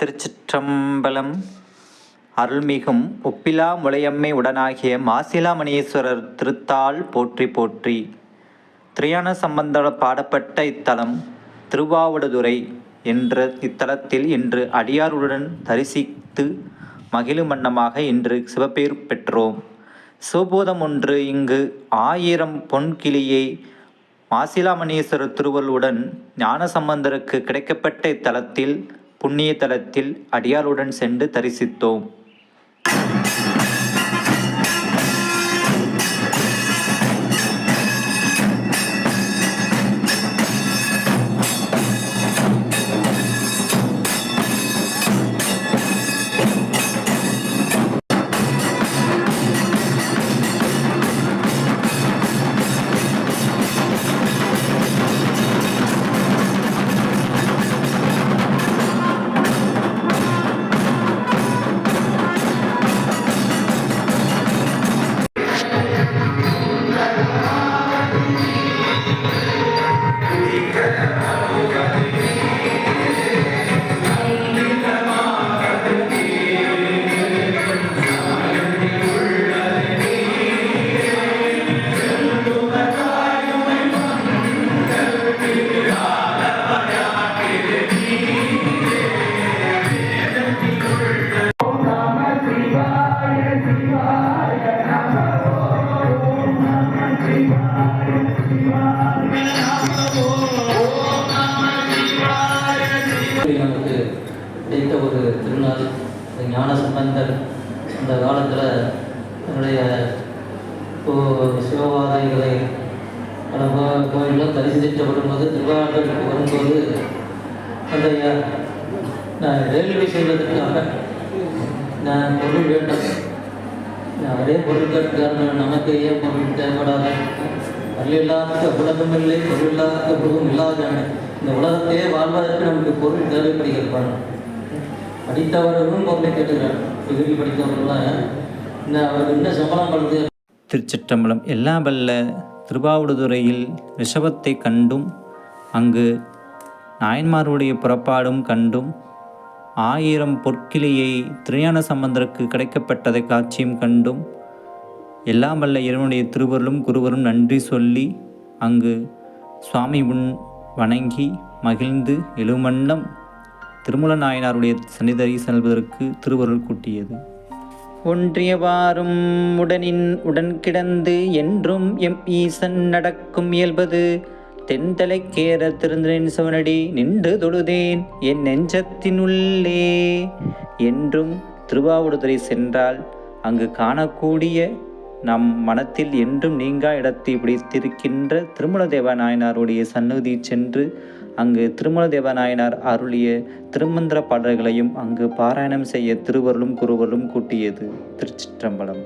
திருச்சிற்றம்பலம் அருள்மிகும் ஒப்பிலா முலையம்மை உடனாகிய மாசிலாமணீஸ்வரர் திருத்தாள் போற்றி போற்றி. திரியான சம்பந்த பாடப்பட்ட இத்தலம் திருவாவடுதுறை என்ற இத்தலத்தில் இன்று அடியாருடன் தரிசித்து மகிழும் வண்ணமாக இன்று சிவபேர் பெற்றோம். சிவபோதம் ஒன்று இங்கு ஆயிரம் பொன்கிளியை மாசிலாமணீஸ்வரர் திருவள்ளுடன் ஞானசம்பந்தருக்கு கிடைக்கப்பட்ட இத்தலத்தில் புண்ணிய தலத்தில் அடியாளுடன் சென்று தரிசித்தோம். நமக்கு கிடைத்த ஒரு திருநாள் ஞான சம்பந்தர் அந்த காலத்தில் தன்னுடைய கோ- சிவபாதைகளை பல தரிசித்து வரும்போது திருவாரூருக்கு வரும்போது அந்த நான் ரயில்வே செல்வதற்காக நான் பொருள் வேண்டும். நான் பொருட்கள் பொருள் நமக்கு ஏன் பொருள் தேவைப்படாத? பொருள் உலகம் இல்லை பொருளில்லாத இல்லாத உலகம் இல்லாத இந்த உலகத்தையே வாழ்வதற்கு நமக்கு பொருள் தேவைப்படுகிறது படித்தவர்களும் பொருளை கேட்டுக்கிறார். டிகிரி படித்தவர்கள்லாம் இந்த அவருக்கு என்ன சம்பளம் பண்ணுது திருச்சிற்றம்பலம் எல்லா வல்ல திருவாவடுதுறையில் ரிஷபத்தை கண்டும் அங்கு நாயன்மாருடைய புறப்பாடும் கண்டும் ஆயிரம் பொற்கிளியை திருஞான சம்பந்தருக்கு கிடைக்கப்பட்டதை காட்சியும் கண்டும் எல்லாம் வல்ல இறைவனுடைய திருவருளும் குருவரும் நன்றி சொல்லி அங்கு சுவாமி முன் வணங்கி மகிழ்ந்து எழுமண்டம் திருமல நாயனாருடைய சன்னிதரை செல்வதற்கு திருவருள் கூட்டியது. ஒன்றியவாறும் உடனின் உடன் கிடந்து என்றும் எம் ஈசன் நடக்கும் இயல்பது தென்தலைக்கேற திருந்தனின் சிவனடி நின்று தொழுதேன் என் நெஞ்சத்தினுள்ளே என்றும் திருவாவூடுதுறை சென்றால் அங்கு காணக்கூடிய நம் மனத்தில் என்றும் நீங்கா இடத்தை பிடித்திருக்கின்ற திருமல தேவநாயனாருடைய சன்னதி சென்று அங்கு திருமல தேவநாயனார் அருளிய திருமந்திர பாடல்களையும் அங்கு பாராயணம் செய்ய திருவருளும் குருவருளும் கூட்டியது திருச்சிற்றம்பலம்.